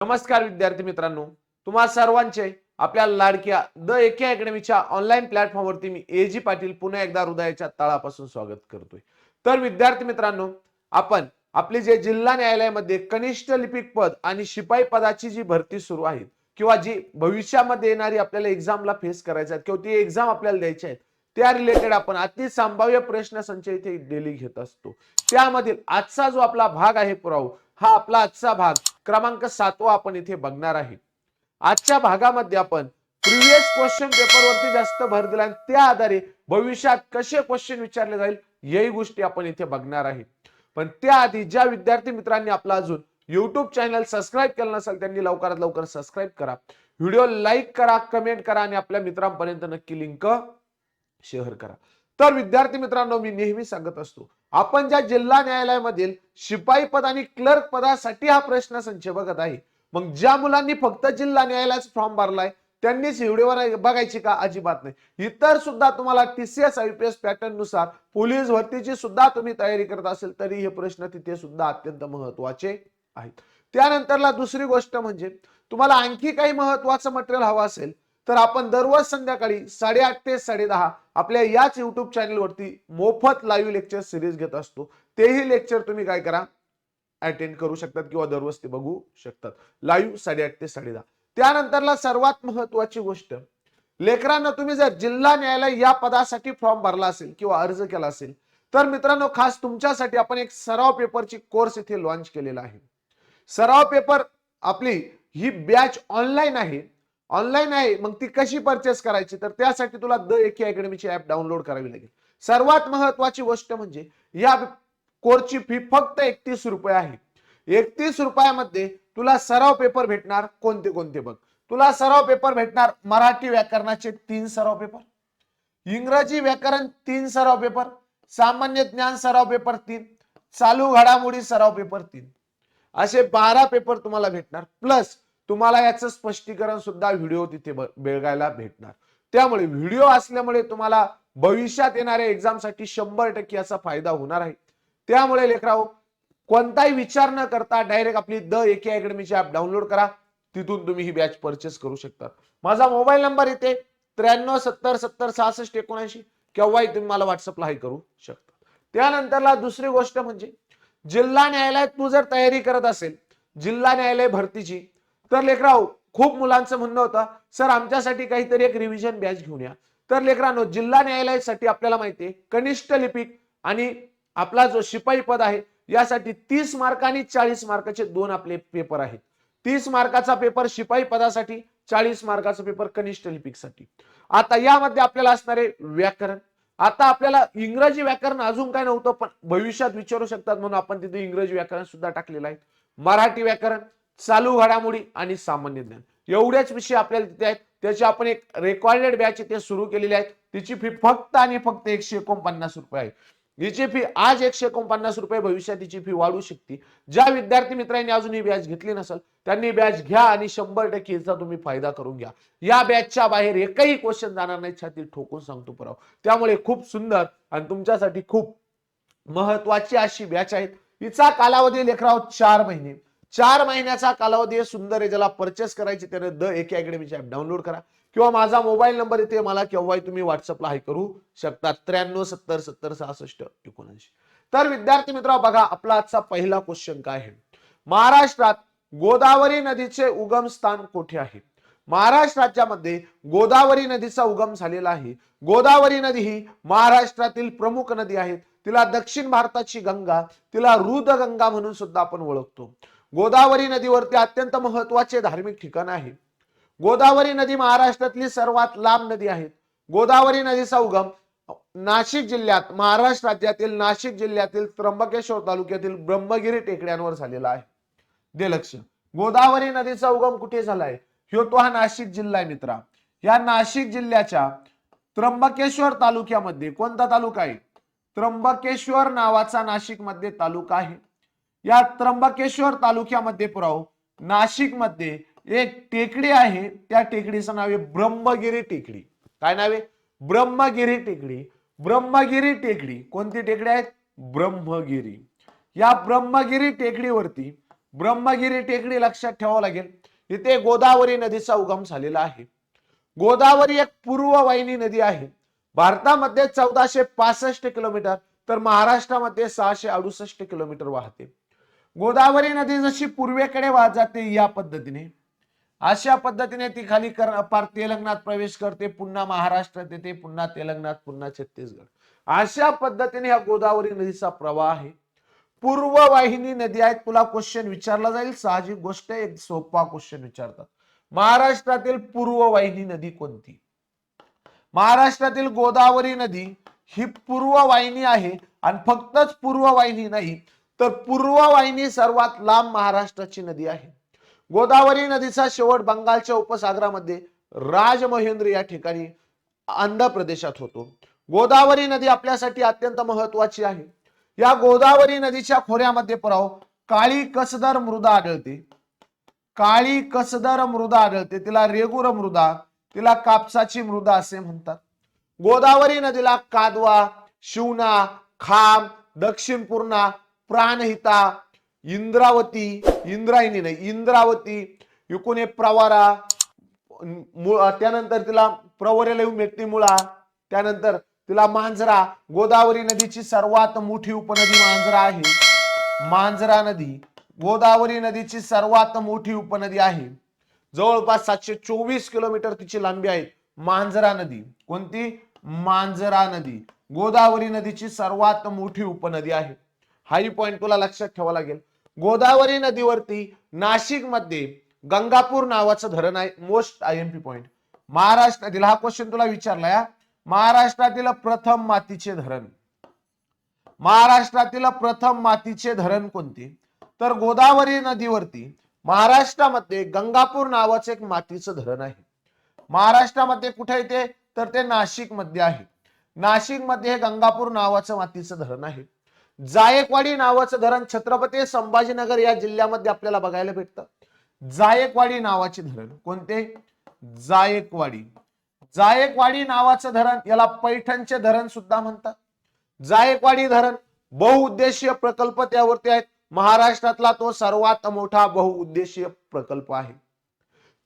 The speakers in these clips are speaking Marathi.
नमस्कार विद्यार्थी मित्रांनो तुम्हा सर्वांचे आपल्या लाडक्या द एके अकॅडमीच्या ऑनलाईन प्लॅटफॉर्मवरती मी ए जी पाटील पुन्हा एकदा हृदयाच्या तळापासून स्वागत करतोय. तर विद्यार्थी मित्रांनो आपण आपले जे जिल्हा न्यायालयामध्ये कनिष्ठ लिपिक पद आणि शिपाई पदाची जी भरती सुरू आहे किंवा जी भविष्यामध्ये येणारी आपल्याला एक्झामला फेस करायची आहेत किंवा ती एक्झाम आपल्याला द्यायची आहेत त्या रिलेटेड आपण अति संभाव्य प्रश्न संचय इथे डेली घेत असतो. त्यामधील आजचा जो आपला भाग आहे पुराव हा आपला आजचा भाग. क्रमांक सातवा आपण इथे बघणार आहे. आजच्या भागामध्ये आपण प्रिव्हियस क्वेश्चन पेपरवरती जास्त भर दिला आणि त्या आधारे भविष्यात कसे क्वेश्चन विचारले जाईल याही गोष्टी आपण इथे बघणार आहे. पण त्याआधी ज्या विद्यार्थी मित्रांनी आपला अजून युट्यूब चॅनल सबस्क्राईब केलं नसेल त्यांनी लवकरात लवकर सबस्क्राईब करा. व्हिडिओ लाईक करा कमेंट करा आणि आपल्या मित्रांपर्यंत नक्की लिंक शेअर करा. तर विद्यार्थी मित्रांनो मी नेहमी सांगत असतो आपण ज्या जिल्हा न्यायालयामधील शिपाई पद आणि क्लर्क पदासाठी हा प्रश्न संच बघत आहे मग ज्या मुलांनी फक्त जिल्हा न्यायालयाचा फॉर्म भरलाय त्यांनीच व्हिडिओ बघायची का अजिबात नाही. इतर सुद्धा तुम्हाला टीसीएस आयपीएस पॅटर्ननुसार पोलीस भरतीची सुद्धा तुम्ही तयारी करत असेल तरी हे प्रश्न तिथे सुद्धा अत्यंत महत्त्वाचे आहेत. त्यानंतरला दुसरी गोष्ट म्हणजे तुम्हाला आणखी काही महत्वाचं मटेरियल हवं असेल तर आपण दररोज संध्याकाळी साडेआठ ते साडेदहा आपल्या याच युट्यूब चॅनलवरती मोफत लाईव्ह लेक्चर सिरीज घेत असतो. तेही लेक्चर तुम्ही काय करा? अटेंड करू शकतात किंवा दररोज ते बघू शकतात. लाईव्ह साडेआठ ते साडेदहा. त्यानंतरला सर्वात महत्वाची गोष्ट लेकरांना तुम्ही जर जिल्हा न्यायालय या पदासाठी फॉर्म भरला असेल किंवा अर्ज केला असेल तर मित्रांनो खास तुमच्यासाठी आपण एक सराव पेपरची कोर्स इथे लॉन्च केलेला आहे. सराव पेपर आपली ही बॅच ऑनलाईन आहे. ऑनलाईन आहे मग ती कशी परचेस करायची? तर त्यासाठी तुला द एके अकॅडमीची ऍप डाउनलोड करावी लागेल. सर्वात महत्वाची गोष्ट म्हणजे या कोर्सची फी फक्त एकतीस रुपये आहे. एकतीस रुपयामध्ये तुला सराव पेपर भेटणार कोणते कोणते बघ. तुला सराव पेपर भेटणार मराठी व्याकरणाचे तीन सराव पेपर इंग्रजी व्याकरण तीन सराव पेपर सामान्य ज्ञान सराव पेपर तीन चालू घडामोडी सराव पेपर तीन. असे बारा पेपर तुम्हाला भेटणार. प्लस तुम्हाला याचं स्पष्टीकरण सुद्धा व्हिडिओ तिथे बेळगायला भेटणार. त्यामुळे व्हिडिओ असल्यामुळे तुम्हाला भविष्यात येणाऱ्या एक्झामसाठी शंभर टक्के याचा फायदा होणार आहे. त्यामुळे लेखराव कोणताही विचार न करता डायरेक्ट आपली द एके अकॅडमीची ऍप डाउनलोड करा. तिथून तुम्ही ही बॅच परचेस करू शकता माझा मोबाईल नंबर येते त्र्याण्णव सत्तर सत्तर सहासष्ट एकोणऐंशी केव्हाही तुम्ही मला व्हॉट्सअपला हे करू शकता. त्यानंतरला दुसरी गोष्ट म्हणजे जिल्हा न्यायालयात तू जर तयारी करत असेल जिल्हा न्यायालय भरतीची तर लेकराव खूप मुलांचं म्हणणं होतं सर आमच्यासाठी काहीतरी एक रिव्हिजन बॅच घेऊन या. तर लेकरांनो जिल्हा न्यायालयासाठी आपल्याला माहिती आहे कनिष्ठ लिपिक आणि आपला जो शिपाई पद आहे यासाठी तीस मार्क आणि चाळीस मार्काचे दोन आपले पेपर आहेत. तीस मार्काचा पेपर शिपाई पदासाठी चाळीस मार्काचा पेपर कनिष्ठ लिपिकसाठी. आता यामध्ये आपल्याला असणारे व्याकरण. आता आपल्याला इंग्रजी व्याकरण अजून काय नव्हतं पण भविष्यात विचारू शकतात म्हणून आपण तिथे इंग्रजी व्याकरण सुद्धा टाकलेलं आहे. मराठी व्याकरण चालू घडामोडी आणि सामान्य ज्ञान. एवढ्याच विषय आपल्याला तिथे आहेत. त्याची आपण एक रेकॉर्डेड बॅच इथे सुरू केलेली आहे. तिची फी फक्त आणि फक्त एकशे एकोणपन्नास रुपये आहे. हिची फी आज एकशे एकोणपन्नास रुपये भविष्यात तिची फी वाढू शकते. ज्या विद्यार्थी मित्रांनी अजून ही बॅच घेतली नसेल त्यांनी बॅच घ्या आणि शंभर टक्के हिचा तुम्ही फायदा करून घ्या. या बॅचच्या बाहेर एकही क्वेश्चन जाणार नाही छाती ठोकून सांगतो पराव. त्यामुळे खूप सुंदर आणि तुमच्यासाठी खूप महत्वाची अशी बॅच आहे हिचा कालावधी लेखराव चार महिने. चार महिन्याचा कालावधी आहे सुंदर आहे ज्याला परचेस करायची त्याने द एके अकॅडमीची ऍप डाउनलोड करा. किंवा माझा मोबाईल नंबर इथे मला केव्हाही तुम्ही व्हॉट्सअपला हाय करू शकता. त्र्याण्णव सत्तर सत्तर सहासष्ट एकोणऐंशी. तर विद्यार्थी मित्र बघा आपला आजचा पहिला क्वेश्चन काय आहे? महाराष्ट्रात गोदावरी नदीचे उगम स्थान कुठे आहे? महाराष्ट्र राज्यामध्ये गोदावरी नदीचा उगम झालेला आहे. गोदावरी नदी ही महाराष्ट्रातील प्रमुख नदी आहे. तिला दक्षिण भारताची गंगा तिला रुदगंगा म्हणून सुद्धा आपण ओळखतो. गोदावरी नदीवरती अत्यंत महत्त्वाचे धार्मिक ठिकाण आहे. गोदावरी नदी महाराष्ट्रातली सर्वात लांब नदी आहे. गोदावरी नदीचा उगम नाशिक जिल्ह्यात महाराष्ट्र राज्यातील नाशिक जिल्ह्यातील त्र्यंबकेश्वर तालुक्यातील ब्रह्मगिरी टेकड्यांवर झालेला आहे. दे लक्ष. गोदावरी नदीचा उगम कुठे झालाय? ह्यो तो हा नाशिक जिल्हा आहे मित्रा. या नाशिक जिल्ह्याच्या त्र्यंबकेश्वर तालुक्यामध्ये कोणता तालुका आहे? त्र्यंबकेश्वर नावाचा नाशिकमध्ये तालुका आहे. या त्र्यंबकेश्वर तालुक्यामध्ये पुराव. नाशिकमध्ये एक टेकडी आहे. त्या टेकडीचं नाव आहे ब्रह्मगिरी टेकडी. काय नाव आहे? ब्रह्मगिरी टेकडी. ब्रह्मगिरी टेकडी. कोणती टेकडी आहेत ब्रह्मगिरी. या ब्रह्मगिरी टेकडीवरती ब्रह्मगिरी टेकडी लक्षात ठेवावं लागेल. इथे गोदावरी नदीचा उगम झालेला आहे. गोदावरी एक पूर्ववाहिनी नदी आहे. भारतामध्ये चौदाशे पासष्ट किलोमीटर तर महाराष्ट्रामध्ये सहाशे अडुसष्ट किलोमीटर वाहते. गोदावरी नदी जशी पूर्वेकडे वाहत जाते या पद्धतीने. अशा पद्धतीने ती खाली कर पार तेलंगणात प्रवेश करते पुन्हा महाराष्ट्रात येते पुन्हा तेलंगणात पुन्हा छत्तीसगड. अशा पद्धतीने ह्या गोदावरी नदीचा प्रवाह आहे. पूर्व वाहिनी नदी आहेत तुला क्वेश्चन विचारला जाईल. साहजिक गोष्ट एक सोपा क्वेश्चन विचारतात. महाराष्ट्रातील पूर्ववाहिनी नदी कोणती? महाराष्ट्रातील गोदावरी नदी ही पूर्ववाहिनी आहे आणि फक्तच पूर्व वाहिनी नाही तर पूर्ववाहिनी सर्वात लांब महाराष्ट्राची नदी आहे. गोदावरी नदीचा शेवट बंगालच्या उपसागरामध्ये राजमहेंद्र या ठिकाणी आंध्र प्रदेशात होतो. गोदावरी नदी आपल्यासाठी अत्यंत महत्वाची आहे. या गोदावरी नदीच्या खोऱ्यामध्ये पराव काळी कसदर मृदा आढळते. काळी कसदर मृदा आढळते. तिला रेगुर मृदा तिला कापसाची मृदा असे म्हणतात. गोदावरी नदीला कादवा शिवना खाम दक्षिण पूर्णा प्राणहिता इंद्रावती इंद्रायणी नाही इंद्रावती इकुने प्रवारा त्यानंतर तिला प्रवरेला मेट्टी मुळा त्यानंतर तिला मांजरा गोदावरी नदीची सर्वात मोठी उपनदी मांजरा आहे. मांजरा नदी गोदावरी नदीची सर्वात मोठी उपनदी आहे. जवळपास सातशे चोवीस किलोमीटर तिची लांबी आहे. मांजरा नदी कोणती? मांजरा नदी. गोदावरी नदीची सर्वात मोठी उपनदी आहे. हाही पॉइंट तुला लक्षात ठेवावा लागेल. गोदावरी नदीवरती नाशिकमध्ये गंगापूर नावाचं धरण आहे most I M P point महाराष्ट्रातील हा क्वेश्चन तुला विचारलाय महाराष्ट्रातील प्रथम मातीचे धरण. महाराष्ट्रातील प्रथम मातीचे धरण कोणते? तर गोदावरी नदीवरती महाराष्ट्रामध्ये गंगापूर नावाचं एक मातीचं धरण आहे. महाराष्ट्रामध्ये कुठे येते तर ते नाशिकमध्ये आहे. नाशिकमध्ये हे गंगापूर नावाचं मातीचं धरण आहे. जायकवाडी नावाचं धरण छत्रपती संभाजीनगर या जिल्ह्यामध्ये आपल्याला बघायला भेटतं. जायकवाडी नावाचे धरण कोणते? जायकवाडी. जायकवाडी नावाचं धरण याला पैठणचे धरण सुद्धा म्हणतात. जायकवाडी धरण बहुउद्देशीय प्रकल्प त्यावरती आहेत. महाराष्ट्रातला तो सर्वात मोठा बहुउद्देशीय प्रकल्प आहे.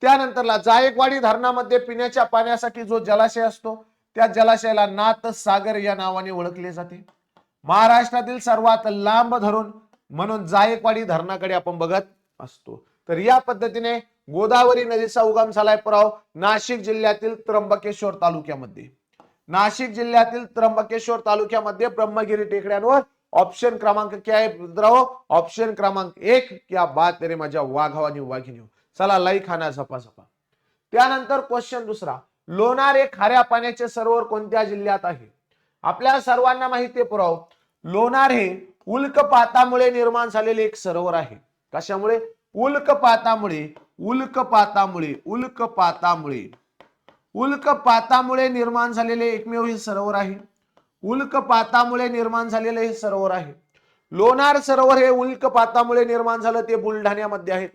त्यानंतरला जायकवाडी धरणामध्ये पिण्याच्या पाण्यासाठी जो जलाशय असतो त्या जलाशयाला नाथ सागर या नावाने ओळखले जाते. महाराष्ट्रातील सर्वात लांब धरून म्हणून जायकवाडी धरणाकडे आपण बघत असतो. तर या पद्धतीने गोदावरी नदीचा उगम झालाय पुराव नाशिक जिल्ह्यातील त्र्यंबकेश्वर तालुक्यामध्ये. नाशिक जिल्ह्यातील त्र्यंबकेश्वर तालुक्यामध्ये ब्रह्मगिरी टेकड्यांवर ऑप्शन क्रमांक क्या आहे मित्रांनो ऑप्शन क्रमांक एक क्या बात रे माझ्या वाघावानी वाघिनी चला लाई खाना झपा झपा. त्यानंतर क्वेश्चन दुसरा. लोणारे खाऱ्या पाण्याचे सरोवर कोणत्या जिल्ह्यात आहे? आपल्या सर्वांना माहिती आहे पुराव. लोणार हे उल्कपातामुळे निर्माण झालेले एक सरोवर आहे. कशामुळे? उल्कपातामुळे उल्कपातामुळे उल्कपातामुळे उल्कपातामुळे निर्माण झालेले एकमेव हे सरोवर आहे. उल्कपातामुळे निर्माण झालेले हे सरोवर आहे. लोणार सरोवर हे उल्कपातामुळे निर्माण झालं ते बुलढाण्यामध्ये आहे.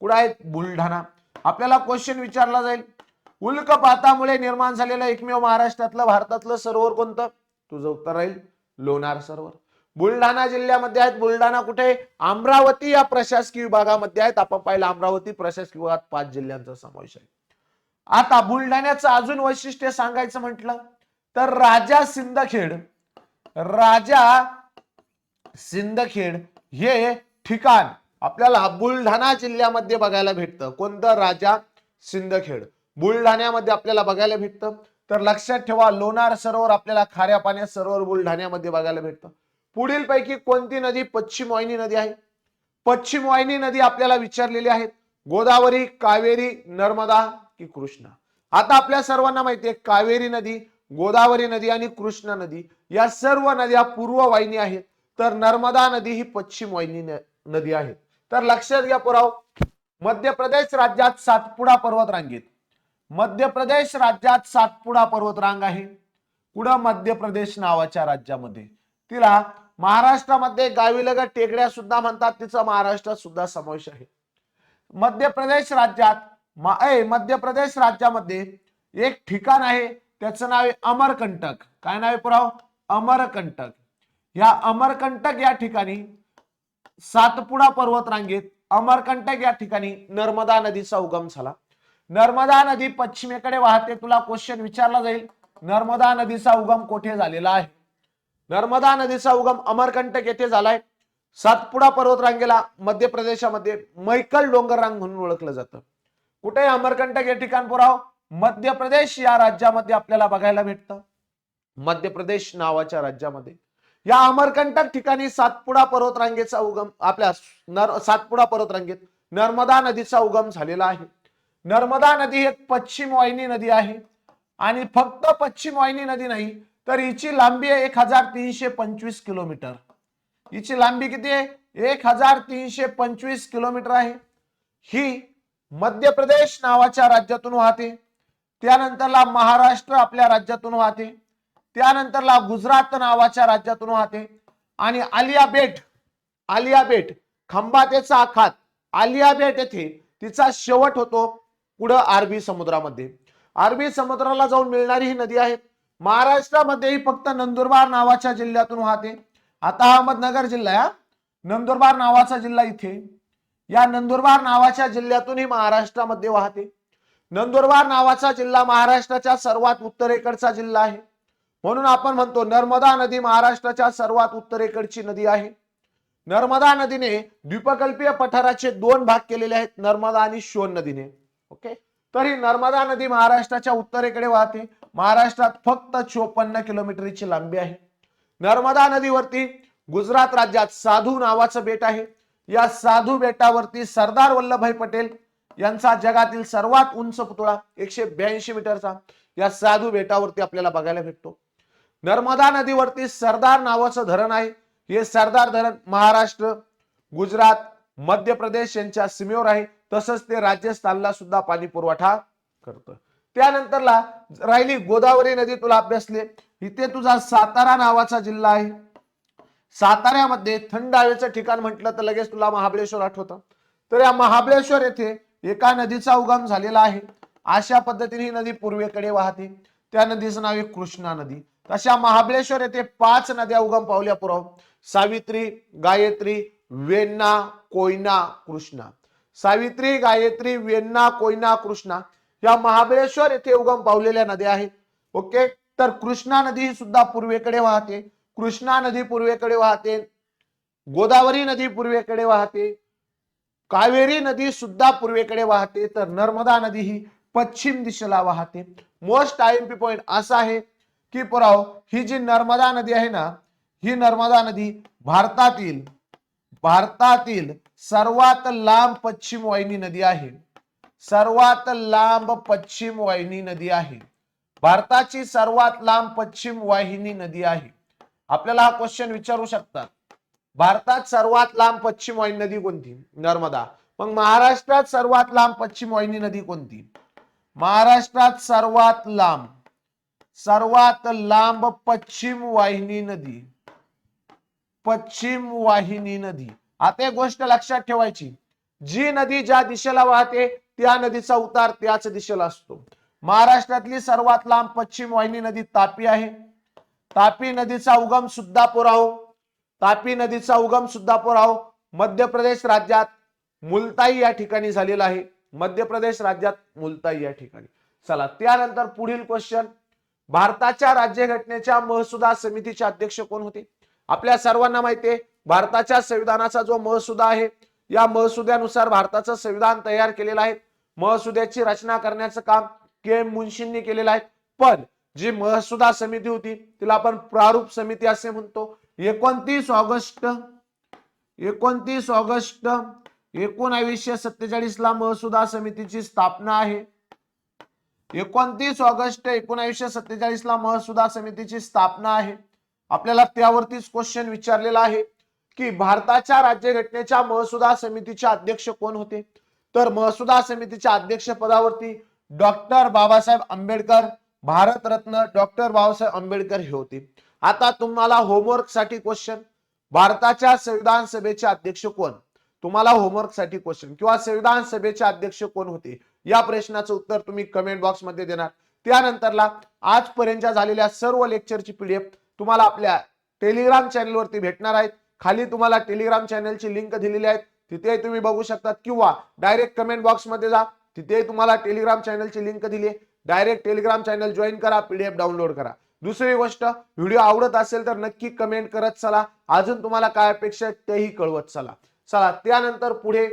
कुठं आहेत बुलढाणा. आपल्याला क्वेश्चन विचारला जाईल. उल्कपातामुळे निर्माण झालेलं एकमेव महाराष्ट्रातलं भारतातलं सरोवर कोणतं? तुझं उत्तर राहील. लोणार सरोवर. बुलढाणा जिल्ह्यामध्ये आहेत. बुलढाणा कुठे? अमरावती या प्रशासकीय विभागामध्ये आहेत. आपण पाहिलं अमरावती प्रशासकीय विभागात पाच जिल्ह्यांचा समावेश आहे. आता बुलढाण्याचं अजून वैशिष्ट्य सांगायचं म्हटलं तर राजा सिंदखेड राजा सिंदखेड हे ठिकाण आपल्याला बुलढाणा जिल्ह्यामध्ये बघायला भेटतं. कोणतं? राजा सिंदखेड. बुलढाण्यामध्ये आपल्याला बघायला भेटतं. तर लक्षात ठेवा लोणार सरोवर आपल्याला खाऱ्या पाण्यात सरोवर बुलढाण्यामध्ये बघायला भेटतं. पुढील पैकी कोणती नदी? पश्चिम वाहिनी नदी आहे. पश्चिम वाहिनी नदी आपल्याला विचारलेली आहे गोदावरी कावेरी नर्मदा की कृष्णा. आता आपल्या सर्वांना माहिती आहे कावेरी नदी गोदावरी नदी आणि कृष्णा नदी या सर्व नद्या पूर्व वाहिनी आहेत. तर नर्मदा नदी ही पश्चिम वाहिनी नदी आहे. तर लक्षात घ्या पुराव. मध्य प्रदेश राज्यात सातपुडा पर्वत रांगेत मध्य प्रदेश राज्यात सातपुडा पर्वतरांग आहे. कुठं मध्य प्रदेश नावाच्या राज्यामध्ये. तिला महाराष्ट्रामध्ये गावीलगत टेकड्या सुद्धा म्हणतात. तिचा महाराष्ट्रात सुद्धा समावेश आहे. मध्य प्रदेश राज्यात मध्य प्रदेश राज्यामध्ये एक ठिकाण आहे. त्याचं नाव आहे अमरकंटक. काय नाव आहे पुराव? अमरकंटक. या अमरकंटक या ठिकाणी सातपुडा पर्वतरांगेत अमरकंटक या ठिकाणी नर्मदा नदीचा उगम झाला. नर्मदा नदी पश्चिमेकडे वाहते. तुला क्वेश्चन विचारला जाईल. नर्मदा नदीचा उगम कोठे झालेला आहे? नर्मदा नदीचा उगम अमरकंटक येथे झालाय. सातपुडा पर्वत रांगेला मध्य प्रदेशामध्ये मैकल डोंगर रांग म्हणून ओळखलं जातं. कुठे अमरकंटक हे ठिकाण पुराव मध्य प्रदेश या राज्यामध्ये आपल्याला बघायला भेटतं. मध्य प्रदेश नावाच्या राज्यामध्ये. या अमरकंटक ठिकाणी सातपुडा पर्वत रांगेचा उगम आपल्या नर सातपुडा पर्वत रांगेत नर्मदा नदीचा उगम झालेला आहे. नर्मदा नदी एक पश्चिम वाहिनी नदी आहे. आणि फक्त पश्चिम वाहिनी नदी नाही तर हिची लांबी आहे एक हजार तीनशे पंचवीस किलोमीटर. हिची लांबी किती आहे? एक हजार तीनशे पंचवीस किलोमीटर आहे. ही मध्य प्रदेश नावाच्या राज्यातून वाहते. त्यानंतरला महाराष्ट्र आपल्या राज्यातून वाहते. त्यानंतरला गुजरात नावाच्या राज्यातून वाहते. आणि आलिया बेट आलिया बेट खंबातेचा आखात आलिया बेट येथे तिचा शेवट होतो पुढं अरबी समुद्रामध्ये. अरबी समुद्राला जाऊन मिळणारी ही नदी आहे. महाराष्ट्रामध्येही फक्त नंदुरबार नावाच्या जिल्ह्यातून वाहते. आता अहमदनगर जिल्हा आहे नंदुरबार नावाचा जिल्हा इथे. या नंदुरबार नावाच्या जिल्ह्यातून ही महाराष्ट्रामध्ये वाहते. नंदुरबार नावाचा जिल्हा महाराष्ट्राच्या सर्वात उत्तरेकडचा जिल्हा आहे. म्हणून आपण म्हणतो नर्मदा नदी महाराष्ट्राच्या सर्वात उत्तरेकडची नदी आहे. नर्मदा नदीने द्विपकल्पीय पठाराचे दोन भाग केलेले आहेत नर्मदा आणि शोन नदीने. ओके? तर ही नर्मदा नदी महाराष्ट्राच्या उत्तरेकडे वाहते. महाराष्ट्रात फक्त चोपन्न किलोमीटरची लांबी आहे. नर्मदा नदीवरती गुजरात राज्यात साधू नावाचं बेट आहे. या साधू बेटावरती सरदार वल्लभभाई पटेल यांचा जगातील सर्वात उंच पुतळा एकशे ब्याऐंशी मीटरचा या साधू बेटावरती आपल्याला बघायला भेटतो. नर्मदा नदीवरती सरदार नावाचं धरण आहे. हे सरदार धरण महाराष्ट्र गुजरात मध्य प्रदेश यांच्या सीमेवर आहे. तसंच ते राजस्थानला सुद्धा पाणी पुरवठा करतं. त्यानंतरला राहिली गोदावरी नदी तुला अभ्यासले इथे तुझा सातारा नावाचा जिल्हा आहे. साताऱ्यामध्ये थंड हवेचं ठिकाण म्हटलं तर लगेच तुला महाबळेश्वर आठवतं. तर या महाबळेश्वर येथे एका नदीचा उगम झालेला आहे. अशा पद्धतीने ही नदी पूर्वेकडे वाहते. त्या नदीचं नाव आहे कृष्णा नदी. तशा महाबळेश्वर येथे पाच नद्या उगम पावल्या पुरव सावित्री गायत्री वेण्णा कोयना कृष्णा. सावित्री गायत्री वेन्ना कोयना कृष्णा या महाबळेश्वर येथे उगम पावलेल्या नद्या आहेत. ओके? तर कृष्णा नदी ही सुद्धा पूर्वेकडे वाहते. कृष्णा नदी पूर्वेकडे वाहते. गोदावरी नदी पूर्वेकडे वाहते. कावेरी नदी सुद्धा पूर्वेकडे वाहते. तर नर्मदा नदी ही पश्चिम दिशेला वाहते. Most I M P point असा आहे की पुराव ही जी नर्मदा नदी आहे ना ही नर्मदा नदी भारतातील भारतातील सर्वात लांब पश्चिम वाहिनी नदी आहे. सर्वात लांब पश्चिम वाहिनी नदी आहे. भारताची सर्वात लांब पश्चिम वाहिनी नदी आहे. आपल्याला हा क्वेश्चन विचारू शकतात. भारतात सर्वात लांब पश्चिम वाहिनी नदी कोणती? नर्मदा. मग महाराष्ट्रात सर्वात लांब पश्चिम वाहिनी नदी कोणती? महाराष्ट्रात सर्वात लांब सर्वात लांब पश्चिम वाहिनी नदी. पश्चिम वाहिनी नदी. आता एक गोष्ट लक्षात ठेवायची. जी नदी ज्या दिशेला वाहते त्या नदीचा उतार त्याच दिशेला असतो. महाराष्ट्रातली सर्वात लांब पश्चिम वाहिनी नदी तापी आहे. तापी नदीचा उगम सुद्धा पुराव तापी नदीचा उगम सुद्धा पुराव मध्य प्रदेश राज्यात मुलताई या ठिकाणी झालेला आहे. मध्य प्रदेश राज्यात मुलताई या ठिकाणी. चला त्यानंतर पुढील क्वेश्चन भारताच्या राज्यघटनेच्या महसुदा समितीचे अध्यक्ष कोण होते? आपल्या सर्वांना माहिती आहे भारताच्या संविधानाचा जो महसुदा आहे या महसुद्यानुसार भारताचं संविधान तयार केलेलं आहे. महसुद्याची रचना करण्याचं काम के एम मुन्शींनी केलेलं आहे. पण जी महसुदा समिती होती तिला आपण प्रारूप समिती असे म्हणतो. एकोणतीस ऑगस्ट एकोणतीस ऑगस्ट एकोणावीसशे सत्तेचाळीस ला महसुदा समितीची स्थापना आहे. एकोणतीस ऑगस्ट एकोणावीसशे सत्तेचाळीस ला महसुदा समितीची स्थापना आहे. आपल्याला त्यावरतीच क्वेश्चन विचारलेला आहे की भारताच्या राज्यघटनेच्या महसुदा समितीचे अध्यक्ष कोण होते? तर महसुदा समितीच्या अध्यक्ष पदावरती डॉक्टर बाबासाहेब आंबेडकर भारतरत्न डॉक्टर बाबासाहेब आंबेडकर हे होते. आता तुम्हाला होमवर्कसाठी क्वेश्चन भारताच्या संविधान सभेचे अध्यक्ष कोण? तुम्हाला होमवर्कसाठी क्वेश्चन किंवा संविधान सभेचे अध्यक्ष कोण होते? या प्रश्नाचं उत्तर तुम्ही कमेंट बॉक्समध्ये देणार. त्यानंतरला आजपर्यंतच्या झालेल्या सर्व लेक्चरची पीडीएफ तुम्हाला आपल्या टेलिग्राम चॅनलवरती भेटणार आहेत. खाली तुम्हाला टेलिग्राम चॅनलची लिंक दिलेली आहे तिथे तुम्ही बघू शकतात किंवा डायरेक्ट कमेंट बॉक्समध्ये जा. तिथेही तुम्हाला टेलिग्राम चॅनलची लिंक दिली आहे. डायरेक्ट टेलिग्राम चॅनल जॉईन करा पीडीएफ डाउनलोड करा. दुसरी गोष्ट व्हिडिओ आवडत असेल तर नक्की कमेंट करत चला. अजून तुम्हाला काय अपेक्षा आहे तेही कळवत चला. चला त्यानंतर पुढे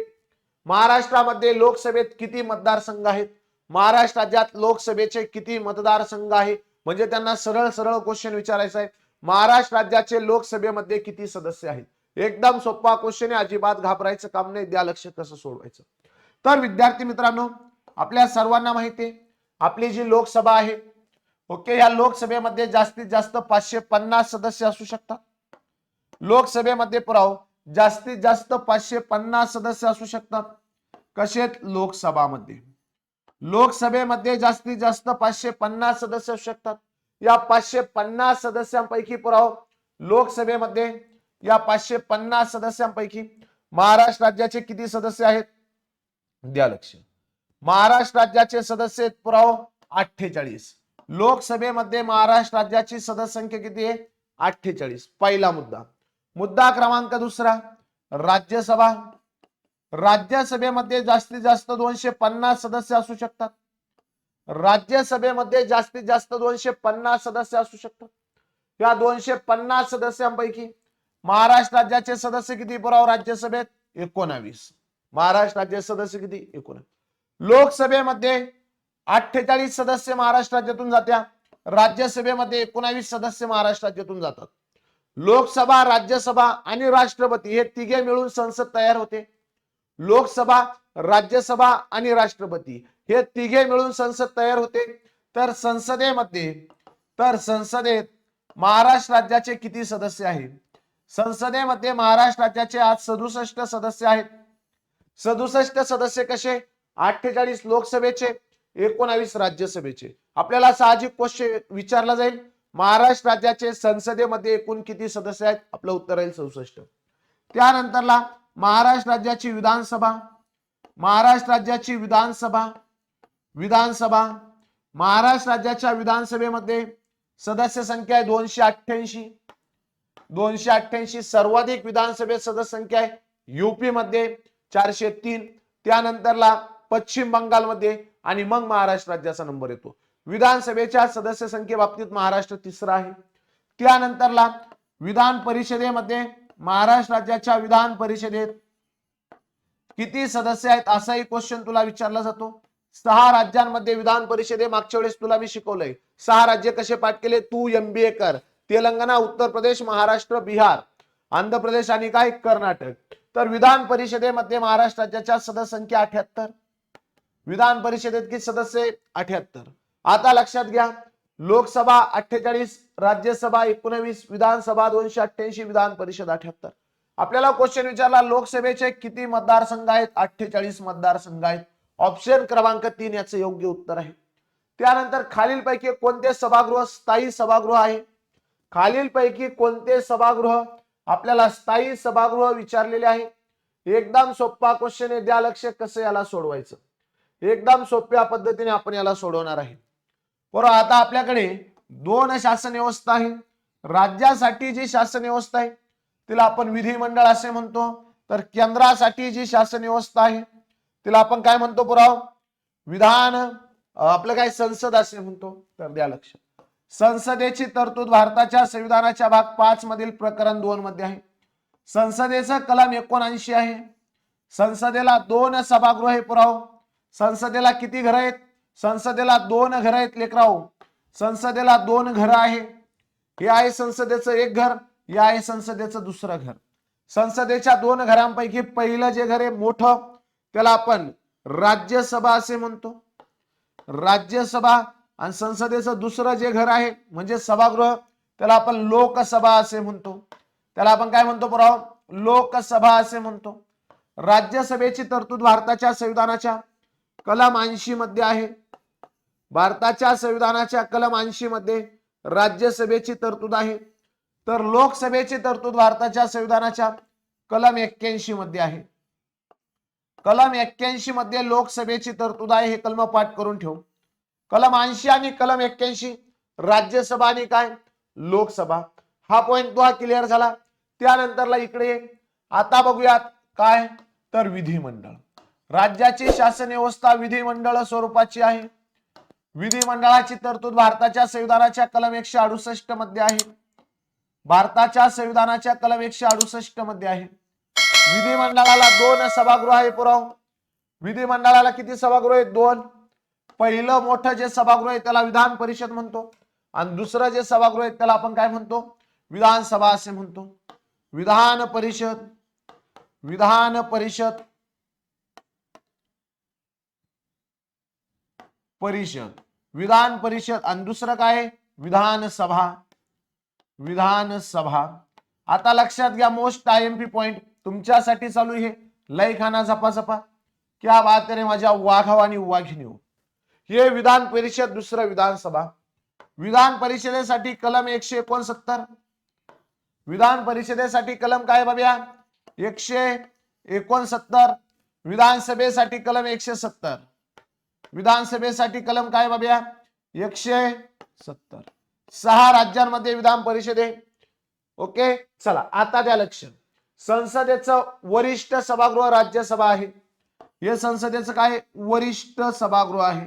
महाराष्ट्रामध्ये लोकसभेत किती मतदारसंघ आहेत? महाराष्ट्र राज्यात लोकसभेचे किती मतदारसंघ आहे? म्हणजे त्यांना सरळ सरळ क्वेश्चन विचारायचा आहे. महाराष्ट्र राज्याचे लोकसभेमध्ये किती सदस्य आहेत? एकदम सोपा क्वेश्चन आहे. अजिबात घाबरायचं काम नाही. द्या लक्ष कसं सोडवायचं. तर विद्यार्थी मित्रांनो आपल्या सर्वांना माहिती आहे आपली जी लोकसभा आहे ओके या लोकसभेमध्ये जास्तीत जास्त पाचशे पन्नास सदस्य असू शकतात. लोकसभेमध्ये पुराव जास्तीत जास्त पाचशे पन्नास सदस्य असू शकतात. कसे लोकसभामध्ये. लोकसभेमध्ये जास्तीत जास्त पाचशे पन्नास सदस्य असू शकतात. या पाचशे पन्नास सदस्यांपैकी पुराव लोकसभेमध्ये या पाचशे पन्नास सदस्यांपैकी महाराष्ट्र राज्याचे किती सदस्य आहेत? द्या लक्ष. महाराष्ट्र राज्याचे सदस्य पुराव अठ्ठेचाळीस. लोकसभेमध्ये महाराष्ट्र राज्याची सदस्य संख्या किती आहे? अठ्ठेचाळीस. पहिला मुद्दा. मुद्दा क्रमांक दुसरा. राज्यसभा राज्यसभेमध्ये जास्तीत जास्त दोनशे पन्नास सदस्य असू शकतात. राज्यसभेमध्ये जास्तीत जास्त दोनशे पन्नास सदस्य असू शकतात. या दोनशे पन्नास सदस्यांपैकी महाराष्ट्र राज्याचे सदस्य किती? पुराव राज्यसभेत एकोणावीस. महाराष्ट्र राज्याचे सदस्य किती? एकोणावीस. लोकसभेमध्ये अठ्ठेचाळीस सदस्य महाराष्ट्र राज्यातून जात्या. राज्यसभेमध्ये एकोणावीस सदस्य महाराष्ट्र राज्यातून जातात. लोकसभा राज्यसभा आणि राष्ट्रपती हे तिघे मिळून संसद तयार होते. लोकसभा राज्यसभा आणि राष्ट्रपती हे तिघे मिळून संसद तयार होते. तर संसदेमध्ये तर संसदेत महाराष्ट्र राज्याचे किती सदस्य आहेत? संसदेमध्ये महाराष्ट्र राज्याचे आज सदुसष्ट सदस्य आहेत. सदुसष्ट सदस्य कसे? अठ्ठेचाळीस लोकसभेचे एकोणावीस राज्यसभेचे. आपल्याला साहजिक क्वेश्चन विचारला जाईल. महाराष्ट्र राज्याचे संसदेमध्ये एकूण किती सदस्य आहेत? आपलं उत्तर राहील सदुसष्ट. त्यानंतरला महाराष्ट्र राज्याची विधानसभा महाराष्ट्र राज्याची विधानसभा विधानसभा महाराष्ट्र राज्याच्या विधानसभेमध्ये सदस्य संख्या आहे दोनशे अठ्ठ्याऐंशी. दोनशे अठ्ठ्याऐंशी सर्वाधिक विधानसभेत सदस्य संख्या आहे युपी मध्ये चारशे तीन. त्यानंतरला पश्चिम बंगालमध्ये आणि मग महाराष्ट्र राज्याचा नंबर येतो. विधानसभेच्या सदस्य संख्येबाबतीत महाराष्ट्र तिसरा आहे. त्यानंतरला विधान परिषदेमध्ये महाराष्ट्र राज्याच्या विधान परिषदेत किती सदस्य आहेत असाही क्वेश्चन तुला विचारला जातो. सहा राज्यांमध्ये विधान परिषदे मागच्या वेळेस तुला मी शिकवलंय. सहा राज्य कसे पाठ केले? तू एमबीए कर. तेलंगणा उत्तर प्रदेश महाराष्ट्र बिहार आंध्र प्रदेश आणि काय? कर्नाटक. तर विधान परिषदेमध्ये महाराष्ट्र राज्याच्या सदस्य संख्या अठ्याहत्तर. विधान परिषदेत किती सदस्य अठ्याहत्तर. आता लक्षात घ्या. लोकसभा अठ्ठेचाळीस राज्यसभा एकोणवीस विधानसभा दोनशे अठ्ठ्याऐंशी विधान परिषद अठ्याहत्तर. आपल्याला क्वेश्चन विचारला लोकसभेचे किती मतदारसंघ आहेत? अठ्ठेचाळीस मतदारसंघ आहेत. ऑप्शन क्रमांक तीन याचं योग्य उत्तर आहे. त्यानंतर खालीलपैकी कोणते सभागृह स्थायी सभागृह आहे? खालीलपैकी कोणते सभागृह आपल्याला स्थायी सभागृह विचारलेले आहे? एकदम सोपा क्वेश्चन आहे द्या लक्ष कसं याला सोडवायचं. एकदम सोप्या पद्धतीने आपण याला सोडवणार आहे. बरोबर आता आपल्याकडे दोन शासन व्यवस्था आहे. राज्यासाठी जी शासन व्यवस्था आहे तिला आपण विधिमंडळ असे म्हणतो. तर केंद्रासाठी जी शासन व्यवस्था आहे तिला आपण काय म्हणतो पुराव? विधान आपलं काय संसद असे म्हणतो. तर द्या लक्ष. संसदेची तरतूद भारताच्या संविधानाच्या भाग पाच मधील प्रकरण दोन मध्ये आहे. संसदेचं कलम एकोणऐंशी आहे. संसदेला दोन सभागृह आहे पुराव. संसदेला किती घर आहेत? संसदेला दोन घर आहेत लेकराव संसदेला दोन घर आहे. हे आहे संसदेचं एक घर हे आहे संसदेचं दुसरं घर. संसदेच्या दोन घरांपैकी पहिलं जे घर आहे मोठं त्याला आपण राज्यसभा असे म्हणतो. राज्यसभा आणि संसदेचं दुसरं जे घर आहे म्हणजे सभागृह त्याला आपण लोकसभा असे म्हणतो. त्याला आपण काय म्हणतो पुराव? लोकसभा असे म्हणतो. राज्यसभेची तरतूद भारताच्या संविधानाच्या कलम ऐंशी मध्ये आहे. भारताच्या संविधानाच्या कलम ऐंशी मध्ये राज्यसभेची तरतूद आहे. तर लोकसभेची तरतूद भारताच्या संविधानाच्या कलम एक्क्याऐंशी मध्ये आहे. कलम एक्क्याऐंशी मध्ये लोकसभेची तरतूद आहे हे कलम पाठ करून ठेव. कलम ऐंशी आणि कलम एक्क्याऐंशी राज्यसभा आणि काय? लोकसभा. हा पॉइंट तो हा क्लिअर झाला. त्यानंतरला इकडे आता बघूयात काय? तर विधिमंडळ. राज्याची शासन व्यवस्था विधिमंडळ स्वरूपाची आहे. विधिमंडळाची तरतूद भारताच्या संविधानाच्या कलम एकशे अडुसष्टमध्ये आहे. भारताच्या संविधानाच्या कलम एकशे अडुसष्टमध्ये आहे. विधिमंडळाला दोन सभागृह आहे पुराव. विधिमंडळाला किती सभागृह आहेत? दोन. पहिलं मोठं जे सभागृह आहे त्याला विधान परिषद म्हणतो. आणि दुसरं जे सभागृह आहे त्याला आपण काय म्हणतो? विधानसभा असे म्हणतो. विधान परिषद. विधान परिषद. परिषद. विधान परिषद आणि दुसरं काय? आहे? विधानसभा विधानसभा आता लक्षात घ्या most I M P point तुमच्यासाठी चालू हे लय खाना झपा झपा क्या बात रे माझ्या वाघाव आणि वाघिणी हे विधान परिषद दुसरं विधानसभा विधान परिषदेसाठी कलम एकशे एकोणसत्तर. विधान परिषदेसाठी कलम काय बाब्या? एकशे एकोणसत्तर. विधानसभेसाठी कलम एकशे सत्तर. विधानसभेसाठी कलम काय बाब्या? एकशे सत्तर. सहा राज्यांमध्ये विधान परिषद आहे. ओके? चला आता द्या लक्ष. संसदेचं वरिष्ठ सभागृह राज्यसभा आहे. हे संसदेचं काय? वरिष्ठ सभागृह आहे.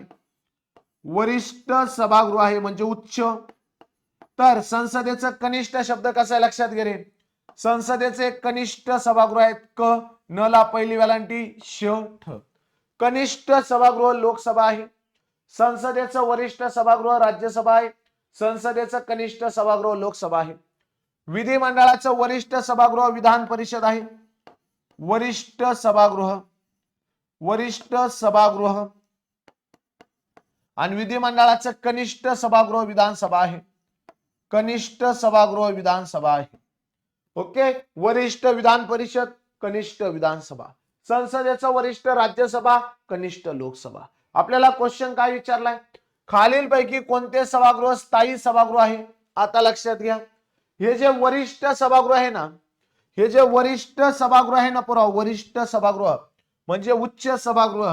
वरिष्ठ सभागृह आहे म्हणजे उच्च. तर संसदेचं कनिष्ठ शब्द कसा आहे लक्षात घे रे. संसदेचे कनिष्ठ सभागृह आहेत क न ला पहिली वेलांटी श ठ. कनिष्ठ सभागृह लोकसभा आहे. संसदेचं वरिष्ठ सभागृह राज्यसभा आहे. संसदेचं कनिष्ठ सभागृह लोकसभा आहे. विधिमंडळाचं वरिष्ठ सभागृह विधान परिषद आहे. वरिष्ठ सभागृह वरिष्ठ सभागृह आणि विधिमंडळाचं कनिष्ठ सभागृह विधानसभा आहे. कनिष्ठ सभागृह विधानसभा आहे. ओके? वरिष्ठ विधान परिषद कनिष्ठ विधानसभा. संसदेचं वरिष्ठ राज्यसभा कनिष्ठ लोकसभा. आपल्याला क्वेश्चन काय विचारलाय? खालीलपैकी कोणते सभागृह स्थायी सभागृह आहे? आता लक्षात घ्या. हे जे वरिष्ठ सभागृह आहे ना हे जे वरिष्ठ सभागृह आहे ना पुरा वरिष्ठ सभागृह म्हणजे उच्च सभागृह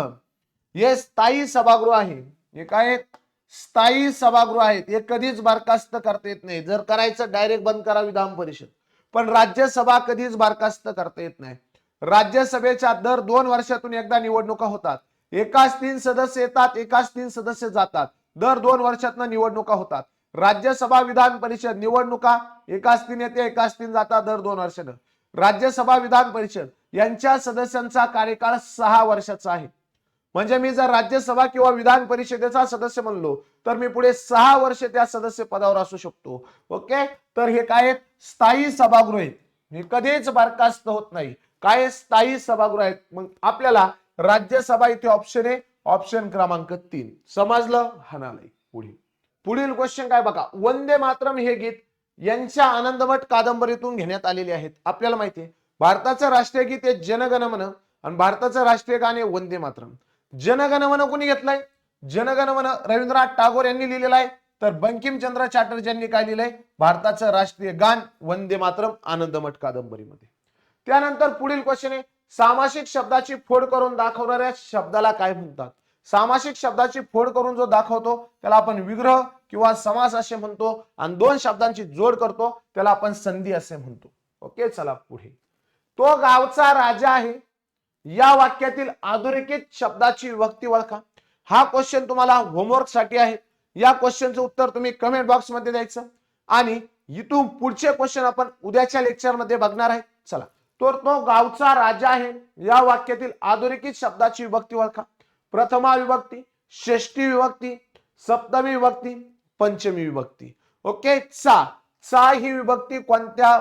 हे स्थायी सभागृह आहे. हे काय स्थायी सभागृह आहेत. हे कधीच बरखास्त करता येत नाही. जर करायचं डायरेक्ट बंद करा विधान परिषद. पण राज्यसभा कधीच बरखास्त करता येत नाही. राज्यसभेच्या दर दोन वर्षातून एकदा निवडणुका होतात. एकाच तीन सदस्य येतात एकाच तीन सदस्य जातात. दर दोन वर्षातनं निवडणुका होतात. राज्यसभा विधान परिषद निवडणुका एकाच तीन येते एकाच तीन जातात दर दोन वर्षानं. राज्यसभा विधान परिषद यांच्या सदस्यांचा कार्यकाळ सहा वर्षाचा आहे. म्हणजे मी जर राज्यसभा किंवा विधान परिषदेचा सदस्य म्हणलो तर मी पुढे सहा वर्ष त्या सदस्य पदावर असू शकतो. ओके? तर हे काय आहेत? स्थायी सभागृह हे कधीच बरखास्त होत नाही. काय स्थायी सभागृह आहेत? मग आपल्याला राज्यसभा इथे ऑप्शन आहे ऑप्शन क्रमांक तीन. समजलं? हनालय पुढे पुढील. क्वेश्चन काय बघा. वंदे मातरम हे गीत यांच्या आनंदमठ कादंबरीतून घेण्यात आलेले आहेत. आपल्याला माहिती आहे भारताचं राष्ट्रीय गीत आहे जनगणमन आणि भारताचं राष्ट्रीय गाणे वंदे मातरम. जनगणमन कोणी घेतलंय? जनगणमन रवींद्रनाथ टागोर यांनी लिहिलेलं आहे. तर बंकिमचंद्र चॅटर्जी यांनी काय लिहिलंय? भारताचं राष्ट्रीय गान वंदे मातरम आनंदमठ कादंबरीमध्ये. त्यानंतर पुढील क्वेश्चन आहे सामासिक शब्दाची फोड करून दाखवणाऱ्या शब्दाला काय म्हणतात? सामासिक शब्दाची फोड करून जो दाखवतो त्याला आपण विग्रह किंवा समास असे म्हणतो आणि दोन शब्दांची जोड करतो त्याला आपण संधी असे म्हणतो. ओके चला पुढे. तो गावचा राजा आहे. या वाक्यातील अधोरेखित शब्दाची विभक्ती ओळखा. हा क्वेश्चन तुम्हाला होमवर्कसाठी आहे. या क्वेश्चनचं उत्तर तुम्ही कमेंट बॉक्समध्ये द्यायचं. आणि इथून पुढचे क्वेश्चन आपण उद्याच्या लेक्चरमध्ये बघणार आहे. चला. तर तो गावचा राजा आहे. या वाक्यातील अधोरेखित शब्दाची विभक्ती ओळखा. प्रथमा विभक्ती षष्टी विभक्ती सप्तमी विभक्ती पंचमी विभक्ती. ओके? चा. चा ही विभक्ती कोणत्या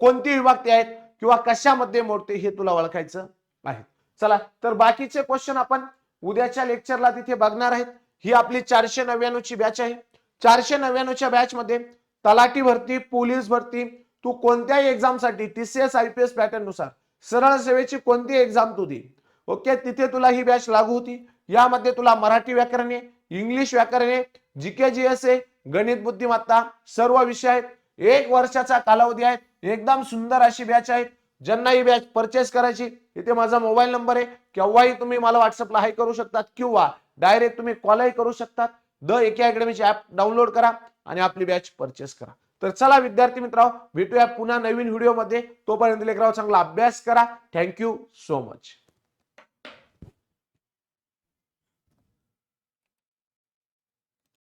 कोणती विभक्ती आहेत किंवा कशामध्ये मोडते हे तुला ओळखायचं आहे. चला तर बाकीचे क्वेश्चन आपण उद्याच्या लेक्चरला तिथे बघणार आहेत. ही आपली चारशे नव्याण्णव ची बॅच आहे. चारशे नव्याण्णवच्या बॅच मध्ये तलाठी भरती पोलीस भरती तू कोणत्याही एक्झामसाठी टीसीएस आयपीएस पॅटर्ननुसार सरळ सेवेची कोणती एक्झाम तू दे. ओके तिथे तुला ही बॅच लागू होती. यामध्ये तुला मराठी व्याकरण आहे इंग्लिश व्याकरण आहे जीके जीएस आहे गणित बुद्धिमत्ता सर्व विषय आहेत. एक वर्षाचा कालावधी आहे. एकदम सुंदर अशी बॅच आहे. ज्यांना ही बॅच परचेस करायची इथे माझा मोबाईल नंबर आहे. केव्हाही तुम्ही मला व्हॉट्सअपला हाय करू शकतात किंवा डायरेक्ट तुम्ही कॉलही करू शकतात. द एके अकॅडमीची ऍप डाउनलोड करा आणि आपली बॅच परचेस करा. तर चला विद्यार्थी मित्रांनो भेटूया पुन्हा नवीन व्हिडिओमध्ये. तोपर्यंत लेकराव चांगला अभ्यास करा. Thank you so much